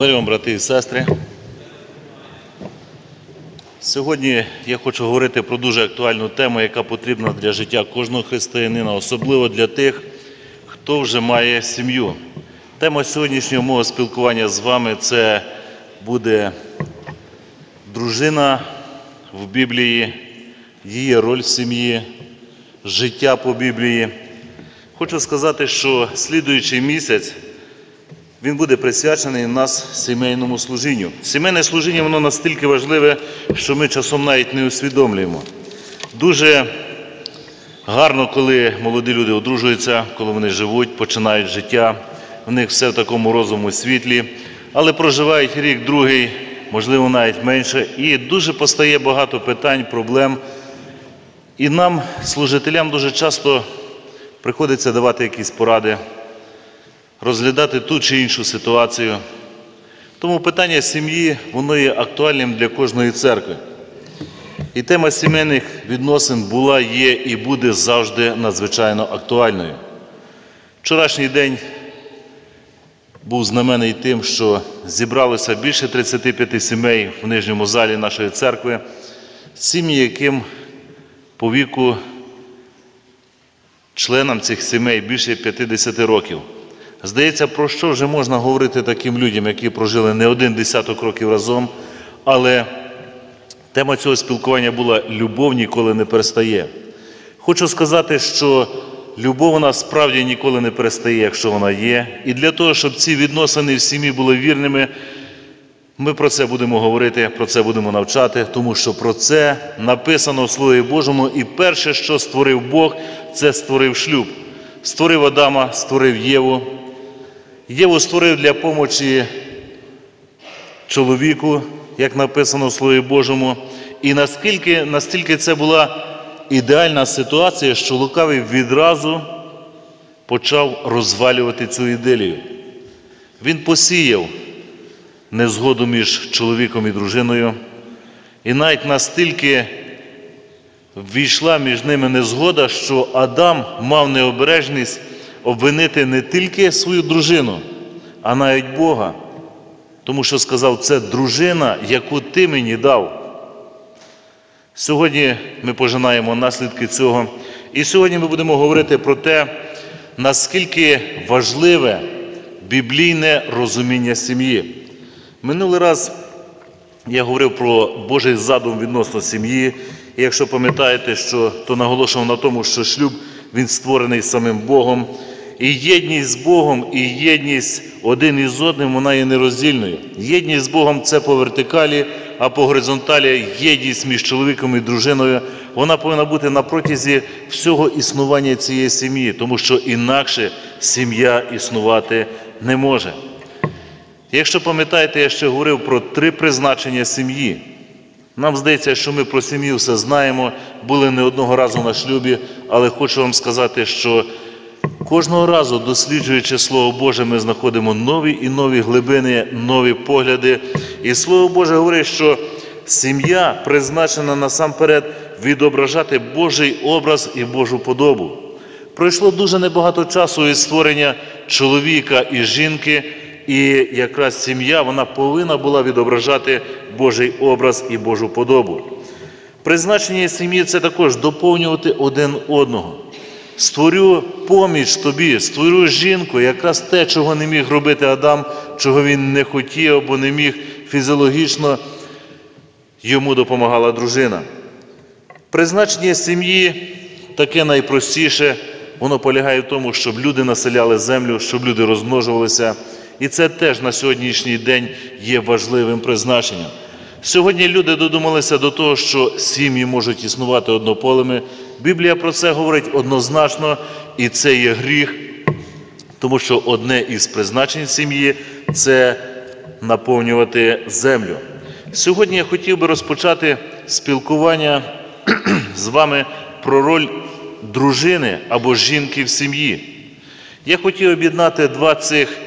Вам, брати і сестри. Сьогодні я хочу говорити про дуже актуальну тему, яка потрібна для життя кожного християнина, особливо для тих, хто вже має сім'ю. Тема сьогоднішнього мого спілкування з вами це буде дружина в Біблії, її роль в сім'ї, життя по Біблії. Хочу сказати, що слідуючий місяць він буде присвячений у нас сімейному служінню. Сімейне служіння воно настільки важливе, що ми часом навіть не усвідомлюємо. Дуже гарно, коли молоді люди одружуються, коли вони живуть, починають життя. В них все в такому розуму світлі, але проживають рік, другий, можливо, навіть менше. І дуже постає багато питань, проблем. І нам, служителям, дуже часто приходиться давати якісь поради розглядати ту чи іншу ситуацію. Тому питання сім'ї воно є актуальним для кожної церкви. І тема сімейних відносин була, є і буде завжди надзвичайно актуальною. Вчорашній день був знаменний тим, що зібралося більше 35 сімей в нижньому залі нашої церкви, сім'ї, яким по віку членам цих сімей більше 50 років. Здається, про що вже можна говорити таким людям, які прожили не один десяток років разом, але тема цього спілкування була любов ніколи не перестає. Хочу сказати, що любов вона справді ніколи не перестає, якщо вона є. І для того, щоб ці відносини в сім'ї були вірними, ми про це будемо говорити, про це будемо навчати, тому що про це написано в Слові Божому. І перше, що створив Бог, це створив шлюб. Створив Адама, створив Єву. Єву створив для помочі чоловіку, як написано в Слові Божому. І наскільки, настільки це була ідеальна ситуація, що лукавий відразу почав розвалювати цю ідилію. Він посіяв незгоду між чоловіком і дружиною, і навіть настільки ввійшла між ними незгода, що Адам мав необережність обвинити не тільки свою дружину, а навіть Бога. Тому що сказав, це дружина, яку ти мені дав. Сьогодні ми пожинаємо наслідки цього. І сьогодні ми будемо говорити про те, наскільки важливе біблійне розуміння сім'ї. Минулий раз я говорив про Божий задум відносно сім'ї. І якщо пам'ятаєте, що то наголошував на тому, що шлюб він створений самим Богом. І єдність з Богом, і єдність один із одним, вона є нероздільною. Єдність з Богом це по вертикалі, а по горизонталі єдність між чоловіком і дружиною. Вона повинна бути на протязі всього існування цієї сім'ї, тому що інакше сім'я існувати не може. Якщо пам'ятаєте, я ще говорив про три призначення сім'ї. Нам здається, що ми про сім'ю все знаємо, були не одного разу на шлюбі, але хочу вам сказати, що кожного разу, досліджуючи Слово Боже, ми знаходимо нові і нові глибини, нові погляди. І Слово Боже говорить, що сім'я призначена насамперед відображати Божий образ і Божу подобу. Пройшло дуже небагато часу із створення чоловіка і жінки. І якраз сім'я вона повинна була відображати Божий образ і Божу подобу. Призначення сім'ї це також доповнювати один одного. Створю поміч тобі, створю жінку, якраз те, чого не міг робити Адам, чого він не хотів або не міг фізіологічно, йому допомагала дружина. Призначення сім'ї таке найпростіше, воно полягає в тому, щоб люди населяли землю, щоб люди розмножувалися. І це теж на сьогоднішній день є важливим призначенням. Сьогодні люди додумалися до того, що сім'ї можуть існувати однополими. Біблія про це говорить однозначно, і це є гріх, тому що одне із призначень сім'ї це наповнювати землю. Сьогодні я хотів би розпочати спілкування з вами про роль дружини або жінки в сім'ї. Я хотів об'єднати два цих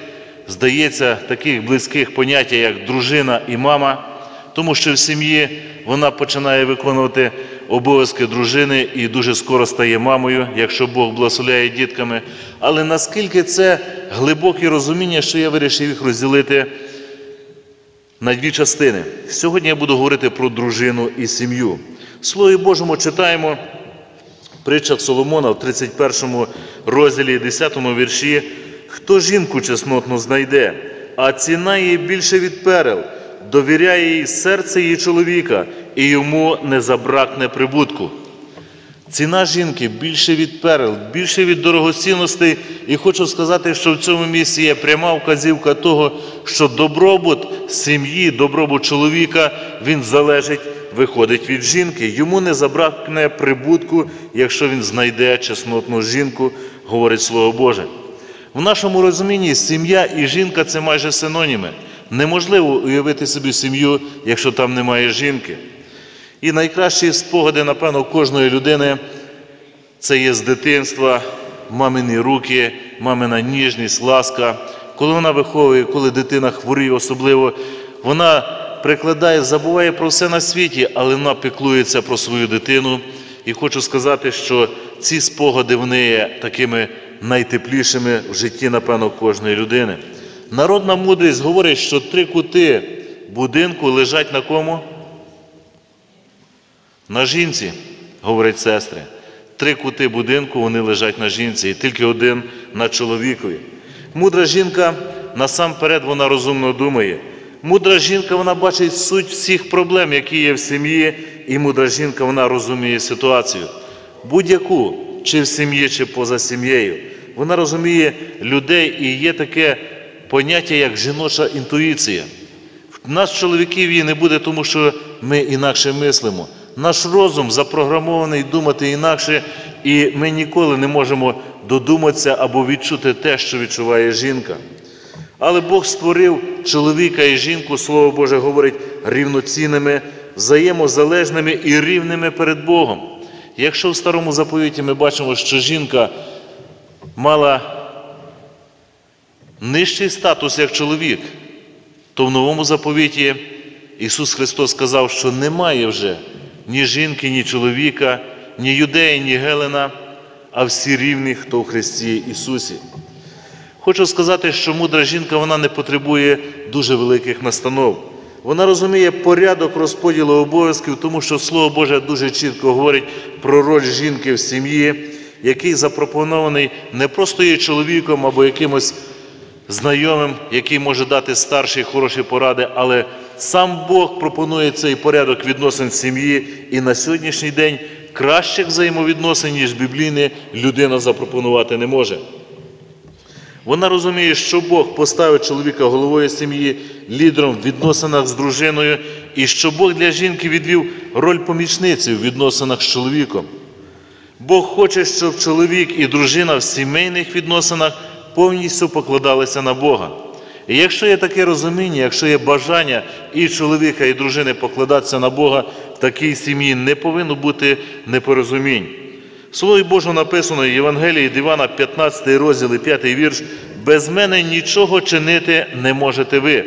здається, таких близьких поняття, як дружина і мама, тому що в сім'ї вона починає виконувати обов'язки дружини і дуже скоро стає мамою, якщо Бог благословляє дітками. Але наскільки це глибоке розуміння, що я вирішив їх розділити на дві частини. Сьогодні я буду говорити про дружину і сім'ю. Слові Божому читаємо притчах Соломона в 31 розділі 10 вірші. Хто жінку чеснотну знайде, а ціна її більше від перел, довіряє їй серце її чоловіка, і йому не забракне прибутку. Ціна жінки більше від перел, більше від дорогоцінностей. І хочу сказати, що в цьому місці є пряма вказівка того, що добробут сім'ї, добробут чоловіка, він залежить, виходить від жінки. Йому не забракне прибутку, якщо він знайде чеснотну жінку, говорить Слово Боже. В нашому розумінні сім'я і жінка це майже синоніми. Неможливо уявити собі сім'ю, якщо там немає жінки. І найкращі спогади, напевно, кожної людини це є з дитинства, мамині руки, мамина ніжність, ласка. Коли вона виховує, коли дитина хворіє особливо, вона прикладає, забуває про все на світі, але вона піклується про свою дитину. І хочу сказати, що ці спогади вони є такими найтеплішими в житті, напевно, кожної людини. Народна мудрість говорить, що три кути будинку лежать на кому? На жінці, говорять сестри. Три кути будинку вони лежать на жінці, і тільки один на чоловікові. Мудра жінка насамперед вона розумно думає. Мудра жінка вона бачить суть всіх проблем, які є в сім'ї, і мудра жінка вона розуміє ситуацію. Будь-яку, чи в сім'ї, чи поза сім'єю. Вона розуміє людей і є таке поняття, як жіноча інтуїція. В нас, чоловіків, її не буде, тому що ми інакше мислимо. Наш розум запрограмований думати інакше, і ми ніколи не можемо додуматися або відчути те, що відчуває жінка. Але Бог створив чоловіка і жінку, Слово Боже говорить, рівноцінними, взаємозалежними і рівними перед Богом. Якщо в старому заповіті ми бачимо, що жінка мала нижчий статус як чоловік, то в новому заповіті Ісус Христос сказав, що немає вже ні жінки, ні чоловіка, ні юдеї, ні Гелена, а всі рівні, хто в Христі Ісусі. Хочу сказати, що мудра жінка вона не потребує дуже великих настанов. Вона розуміє порядок розподілу обов'язків, тому що Слово Боже дуже чітко говорить про роль жінки в сім'ї, який запропонований не просто є чоловіком або якимось знайомим, який може дати старші хороші поради, але сам Бог пропонує цей порядок відносин сім'ї, і на сьогоднішній день кращих взаємовідносин, ніж біблійне, людина запропонувати не може. Вона розуміє, що Бог поставив чоловіка головою сім'ї, лідером в відносинах з дружиною, і що Бог для жінки відвів роль помічниці в відносинах з чоловіком. Бог хоче, щоб чоловік і дружина в сімейних відносинах повністю покладалися на Бога. І якщо є таке розуміння, якщо є бажання і чоловіка, і дружини покладатися на Бога, в такій сім'ї не повинно бути непорозумінь. В Слові Божому написано в Євангелії від Івана, 15 розділ і 5 вірш, без мене нічого чинити не можете ви.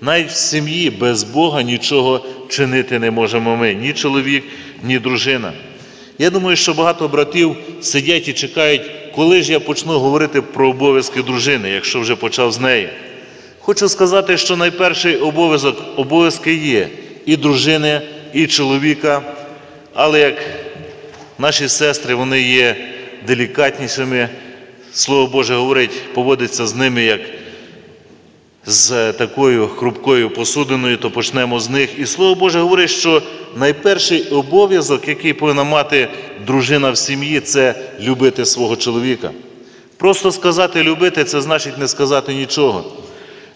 Навіть в сім'ї без Бога нічого чинити не можемо ми, ні чоловік, ні дружина. Я думаю, що багато братів сидять і чекають, коли ж я почну говорити про обов'язки дружини, якщо вже почав з неї. Хочу сказати, що найперший обов'язок обов'язки є і дружини, і чоловіка, але як наші сестри, вони є делікатнішими. Слово Боже говорить, поводиться з ними як з такою хрупкою посудиною, то почнемо з них. І Слово Боже говорить, що найперший обов'язок, який повинна мати дружина в сім'ї, це любити свого чоловіка. Просто сказати любити це значить не сказати нічого.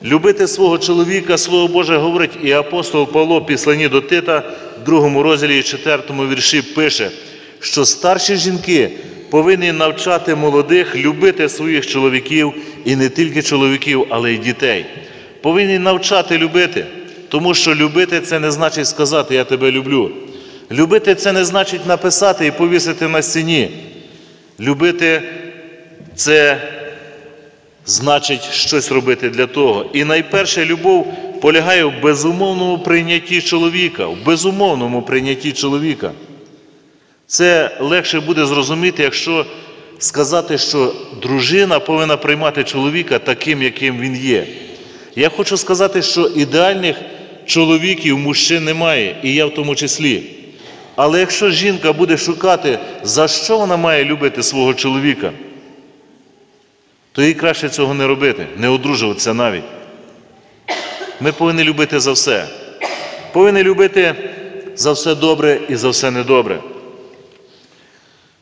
Любити свого чоловіка, Слово Боже говорить, і апостол Павло, післані до Тита, в другому розділі, четвертому вірші пише, що старші жінки повинні навчати молодих любити своїх чоловіків і не тільки чоловіків, але й дітей. Повинні навчати любити, тому що любити це не значить сказати Я тебе люблю. Любити це не значить написати і повісити на стіні. Любити це значить щось робити для того. І найперше любов полягає в безумовному прийнятті чоловіка, в безумовному прийнятті чоловіка. Це легше буде зрозуміти, якщо сказати, що дружина повинна приймати чоловіка таким, яким він є. Я хочу сказати, що ідеальних чоловіків, мужчин немає, і я в тому числі. Але якщо жінка буде шукати, за що вона має любити свого чоловіка, то їй краще цього не робити, не одружуватися навіть. Ми повинні любити за все. Повинні любити за все добре і за все недобре.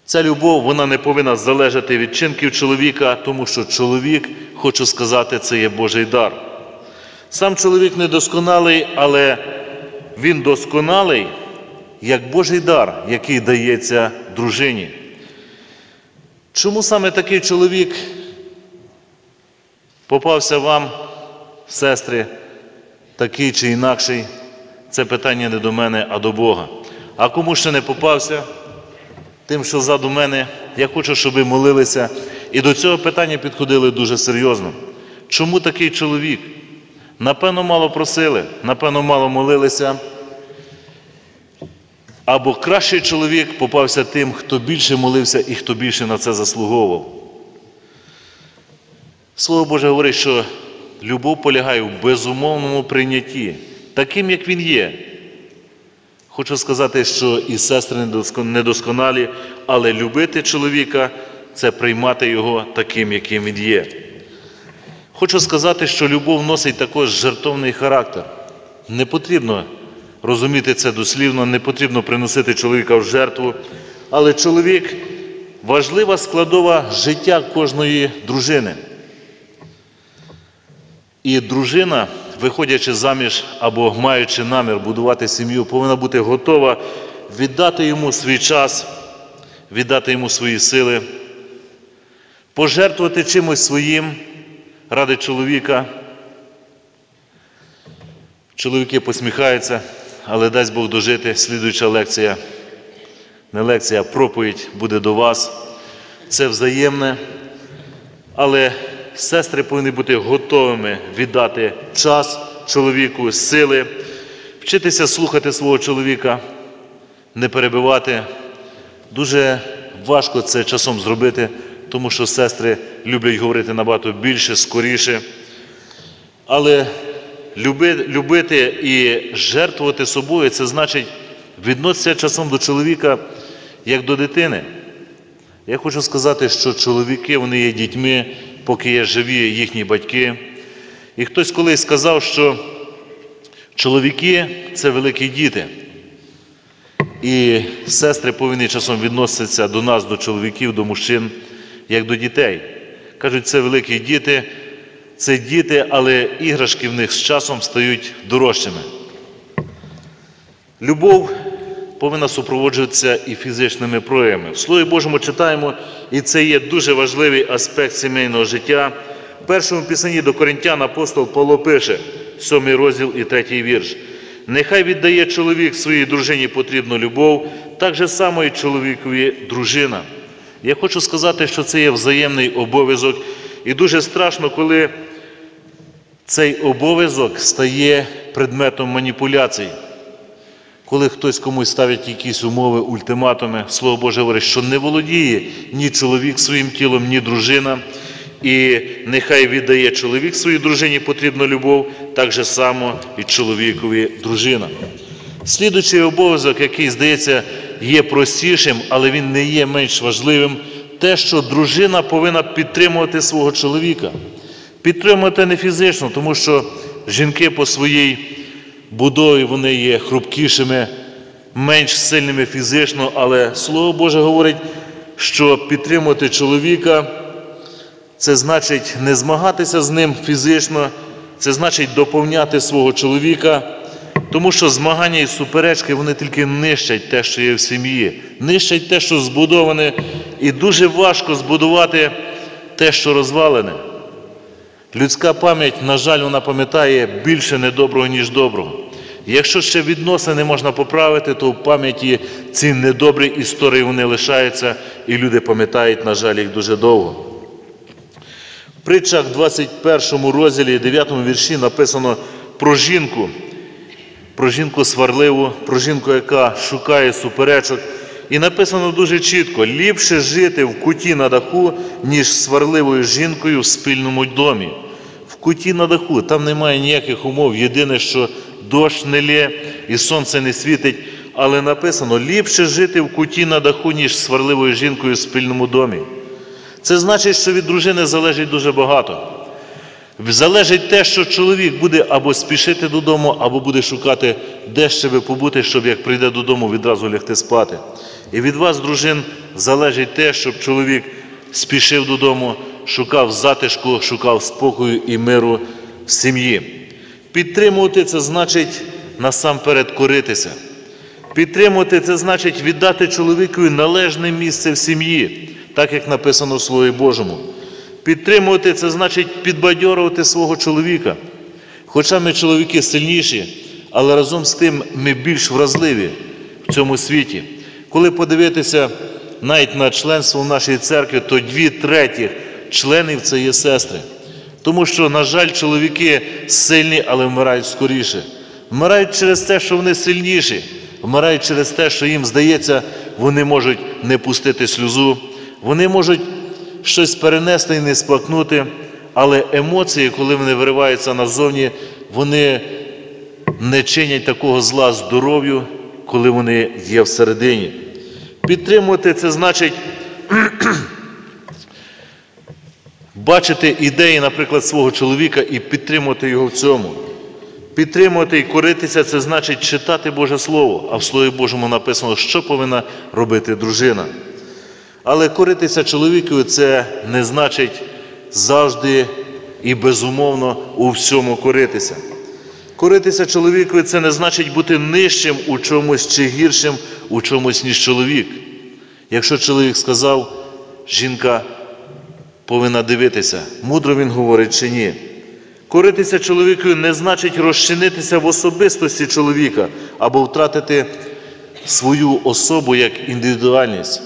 Ця любов вона не повинна залежати від чинків чоловіка, тому що чоловік, хочу сказати, це є Божий дар. Сам чоловік недосконалий, але він досконалий як Божий дар, який дається дружині. Чому саме такий чоловік попався вам, сестри, такий чи інакший? Це питання не до мене, а до Бога. А кому ще не попався, тим, що ззаду мене, я хочу, щоб ви молилися і до цього питання підходили дуже серйозно. Чому такий чоловік? Напевно, мало просили, напевно, мало молилися. Або кращий чоловік попався тим, хто більше молився і хто більше на це заслуговував. Слово Боже говорить, що любов полягає в безумовному прийнятті, таким, як він є. Хочу сказати, що і сестри недоскон- недосконалі, але любити чоловіка це приймати його таким, яким він є. Хочу сказати, що любов носить також жертовний характер. Не потрібно розуміти це дослівно, не потрібно приносити чоловіка в жертву, але чоловік важлива складова життя кожної дружини. І дружина, виходячи заміж або маючи намір будувати сім'ю, повинна бути готова віддати йому свій час, віддати йому свої сили, пожертвувати чимось своїм ради чоловіка. Чоловіки посміхаються, але дасть Бог дожити. Слідуюча лекція, не лекція, а проповідь буде до вас. Це взаємне. Але сестри повинні бути готовими віддати час чоловіку, сили, вчитися слухати свого чоловіка, не перебивати. Дуже важко це часом зробити, тому що сестри люблять говорити набагато більше, скоріше. Але любити і жертвувати собою це значить відноситися часом до чоловіка як до дитини. Я хочу сказати, що чоловіки вони є дітьми, поки є живі їхні батьки. І хтось колись сказав, що чоловіки це великі діти. І сестри повинні часом відноситися до нас, до чоловіків, до мужчин, як до дітей. Кажуть, це великі діти, це діти, але іграшки в них з часом стають дорожчими. Любов повинна супроводжуватися і фізичними проявами. В Слові Божому читаємо, і це є дуже важливий аспект сімейного життя. В першому писанні до Коринтян апостол Павло пише, 7 розділ і 3 вірш. Нехай віддає чоловік своїй дружині потрібну любов, так же само і чоловікові дружина. Я хочу сказати, що це є взаємний обов'язок, і дуже страшно, коли цей обов'язок стає предметом маніпуляцій. Коли хтось комусь ставить якісь умови, ультиматуми, Слово Боже говорить, що не володіє ні чоловік своїм тілом, ні дружина. І нехай віддає чоловік своїй дружині потрібну любов, так же само і чоловікові дружина. Слідуючий обов'язок, який, здається, є простішим, але він не є менш важливим, те, що дружина повинна підтримувати свого чоловіка. Підтримувати не фізично, тому що жінки по своїй будові вони є хрупкішими, менш сильними фізично, але Слово Боже говорить, що підтримувати чоловіка це значить не змагатися з ним фізично, це значить доповняти свого чоловіка, тому що змагання і суперечки вони тільки нищать те, що є в сім'ї, нищать те, що збудоване, і дуже важко збудувати те, що розвалене. Людська пам'ять, на жаль, вона пам'ятає більше недоброго, ніж доброго. Якщо ще відносини можна поправити, то в пам'яті ці недобрі історії вони лишаються, і люди пам'ятають, на жаль, їх дуже довго. В притчах 21 розділі 9 вірші написано про жінку, про жінку сварливу, про жінку, яка шукає суперечок. І написано дуже чітко: ліпше жити в куті на даху, ніж сварливою жінкою в спільному домі. В куті на даху. Там немає ніяких умов. Єдине, що дощ не лє і сонце не світить. Але написано: ліпше жити в куті на даху, ніж сварливою жінкою в спільному домі. Це значить, що від дружини залежить дуже багато. Залежить те, що чоловік буде або спішити додому, або буде шукати, де ще би побути, щоб як прийде додому, відразу лягти спати. І від вас, дружин, залежить те, щоб чоловік спішив додому, шукав затишку, шукав спокою і миру в сім'ї. Підтримувати це значить насамперед коритися. Підтримувати це значить віддати чоловікові належне місце в сім'ї, так як написано в Слові Божому. Підтримувати це значить підбадьорувати свого чоловіка. Хоча ми чоловіки сильніші, але разом з тим ми більш вразливі в цьому світі. Коли подивитися навіть на членство в нашій церкві, то дві третіх членів це є сестри. Тому що, на жаль, чоловіки сильні, але вмирають скоріше. Вмирають через те, що вони сильніші, вмирають через те, що їм здається, вони можуть не пустити сльозу, вони можуть щось перенести і не сплакнути, але емоції, коли вони вириваються назовні, вони не чинять такого зла здоров'ю, коли вони є всередині. Підтримувати це значить бачити ідеї, наприклад, свого чоловіка і підтримувати його в цьому. Підтримувати і коритися це значить читати Боже Слово, а в Слові Божому написано, що повинна робити дружина. Але коритися чоловікові це не значить завжди і безумовно у всьому коритися. Коритися чоловікові це не значить бути нижчим у чомусь чи гіршим у чомусь, ніж чоловік. Якщо чоловік сказав, жінка повинна дивитися, мудро він говорить чи ні. Коритися чоловікові не значить розчинитися в особистості чоловіка або втратити свою особу як індивідуальність.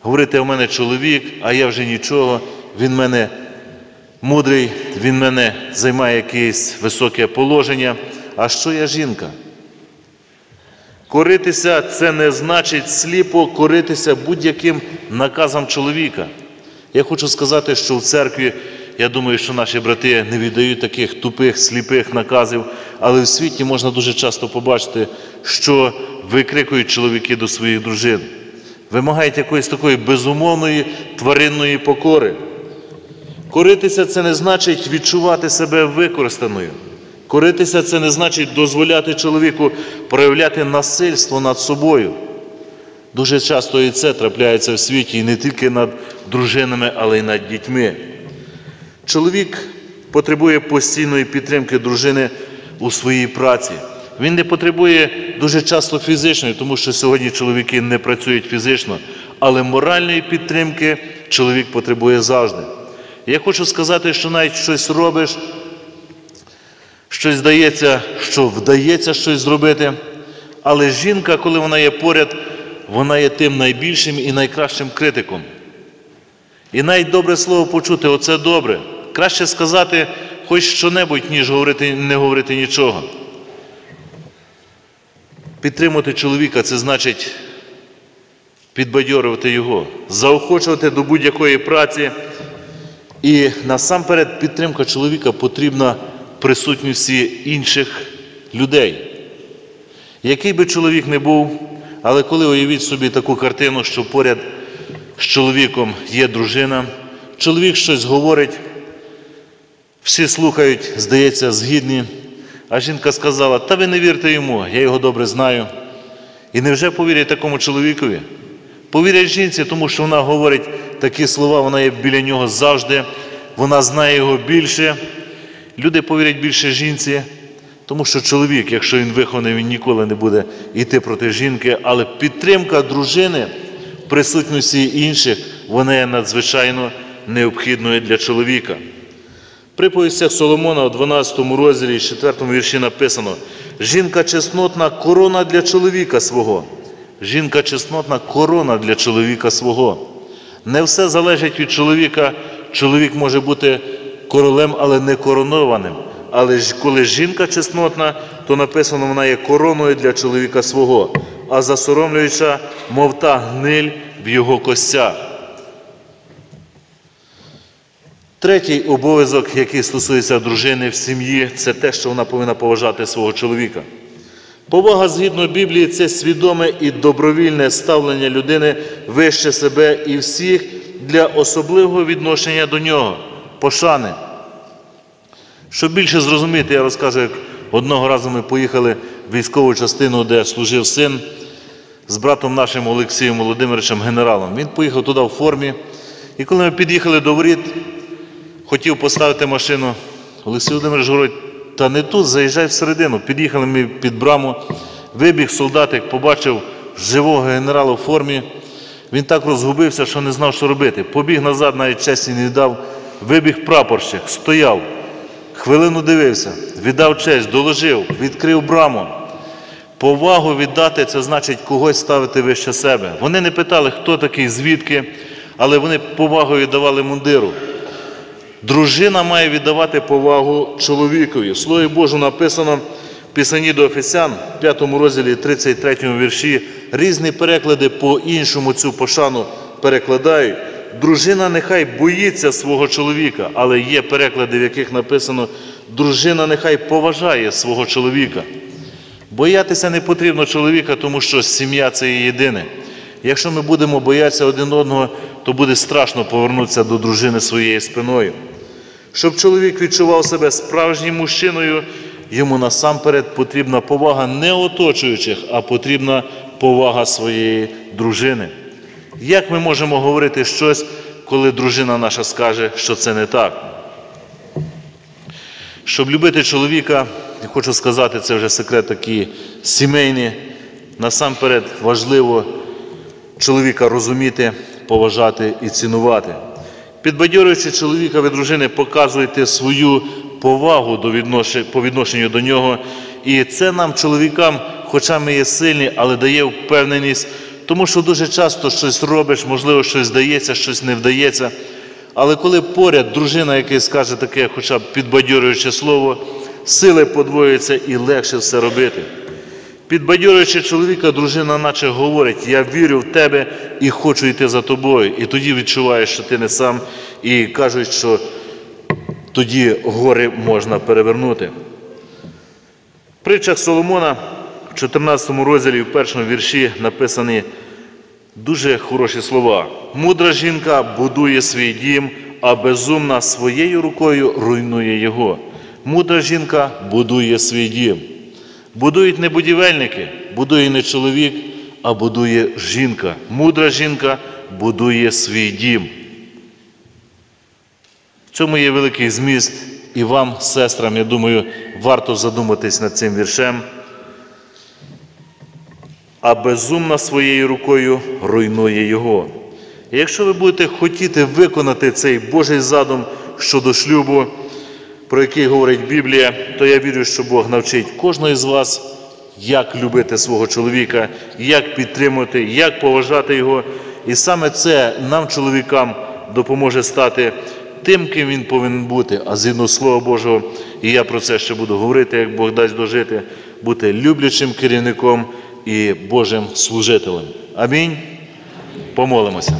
Говорити, у мене чоловік, а я вже нічого, він мене мудрий, він мене займає якесь високе положення. А що я жінка? Коритися це не значить сліпо коритися будь-яким наказам чоловіка. Я хочу сказати, що в церкві, я думаю, що наші брати не віддають таких тупих, сліпих наказів, але в світі можна дуже часто побачити, що викрикують чоловіки до своїх дружин вимагають якоїсь такої безумовної тваринної покори. Коритися це не значить відчувати себе використаною. Коритися це не значить дозволяти чоловіку проявляти насильство над собою. Дуже часто і це трапляється в світі, і не тільки над дружинами, але й над дітьми. Чоловік потребує постійної підтримки дружини у своїй праці. Він не потребує дуже часто фізичної, тому що сьогодні чоловіки не працюють фізично, але моральної підтримки чоловік потребує завжди. Я хочу сказати, що навіть щось робиш, щось здається, що вдається щось зробити, але жінка, коли вона є поряд, вона є тим найбільшим і найкращим критиком. І навіть добре слово почути оце добре. Краще сказати хоч що-небудь, ніж говорити, не говорити нічого. Підтримувати чоловіка це значить підбадьорювати його, заохочувати до будь-якої праці. І насамперед підтримка чоловіка потрібна присутності інших людей. Який би чоловік не був, але коли уявіть собі таку картину, що поряд з чоловіком є дружина, чоловік щось говорить, всі слухають, здається, згідні. А жінка сказала, та ви не вірте йому, я його добре знаю. І невже повірять такому чоловікові? Повірять жінці, тому що вона говорить такі слова, вона є біля нього завжди, вона знає його більше. Люди повірять більше жінці, тому що чоловік, якщо він вихований, він ніколи не буде йти проти жінки, але підтримка дружини в присутності інших, вона є надзвичайно необхідною для чоловіка. В приповістях Соломона у 12 розділі, 4 вірші написано: жінка чеснотна корона для чоловіка свого. Жінка чеснотна корона для чоловіка свого. Не все залежить від чоловіка. Чоловік може бути королем, але не коронованим. Але ж коли жінка чеснотна, то написано, вона є короною для чоловіка свого, а засоромлююча, мов та гниль в його костях. Третій обов'язок, який стосується дружини в сім'ї, це те, що вона повинна поважати свого чоловіка. Повага згідно Біблії це свідоме і добровільне ставлення людини вище себе і всіх для особливого відношення до нього, пошани. Щоб більше зрозуміти, я розкажу, як одного разу ми поїхали в військову частину, де служив син з братом нашим Олексієм Володимировичем генералом. Він поїхав туди в формі. І коли ми під'їхали до воріт, хотів поставити машину. Олексій Володимирович говорить, та не тут, заїжджай всередину. Під'їхали ми під браму, вибіг солдатик, побачив живого генерала в формі. Він так розгубився, що не знав, що робити. Побіг назад, навіть честі не віддав. Вибіг прапорщик, стояв, хвилину дивився, віддав честь, доложив, відкрив браму. Повагу віддати це значить когось ставити вище себе. Вони не питали, хто такий, звідки, але вони повагу віддавали мундиру. Дружина має віддавати повагу чоловікові. Слові Божому написано в Писанні до Офесян, 5 розділі 33 вірші, різні переклади по-іншому цю пошану перекладають. Дружина нехай боїться свого чоловіка, але є переклади, в яких написано, дружина нехай поважає свого чоловіка. Боятися не потрібно чоловіка, тому що сім'я це є єдине. Якщо ми будемо боятися один одного, то буде страшно повернутися до дружини своєю спиною. Щоб чоловік відчував себе справжнім мужчиною, йому насамперед потрібна повага не оточуючих, а потрібна повага своєї дружини. Як ми можемо говорити щось, коли дружина наша скаже, що це не так? Щоб любити чоловіка, я хочу сказати, це вже секрет такий сімейний. Насамперед важливо чоловіка розуміти, поважати і цінувати. Підбадьорюючи чоловіка від дружини, показуйте свою повагу до віднош- по відношенню до нього. І це нам, чоловікам, хоча ми є сильні, але дає впевненість, тому що дуже часто щось робиш, можливо, щось вдається, щось не вдається. Але коли поряд дружина, яка скаже таке, хоча б підбадьорююче слово, сили подвоюються і легше все робити. Підбадьорюючи чоловіка, дружина наче говорить, я вірю в тебе і хочу йти за тобою. І тоді відчуваєш, що ти не сам, і кажуть, що тоді гори можна перевернути. В притчах Соломона в 14 розділі, в першому вірші написані дуже хороші слова. Мудра жінка будує свій дім, а безумна своєю рукою руйнує його. Мудра жінка будує свій дім. Будують не будівельники, будує не чоловік, а будує жінка. Мудра жінка будує свій дім. В цьому є великий зміст, і вам, сестрам, я думаю, варто задуматись над цим віршем. А безумна своєю рукою руйнує його. І якщо ви будете хотіти виконати цей Божий задум щодо шлюбу, про який говорить Біблія, то я вірю, що Бог навчить кожного з вас, як любити свого чоловіка, як підтримувати, як поважати його. І саме це нам, чоловікам, допоможе стати тим, ким він повинен бути, а згідно Слова Божого, і я про це ще буду говорити, як Бог дасть дожити, бути люблячим керівником і Божим служителем. Амінь. Помолимося.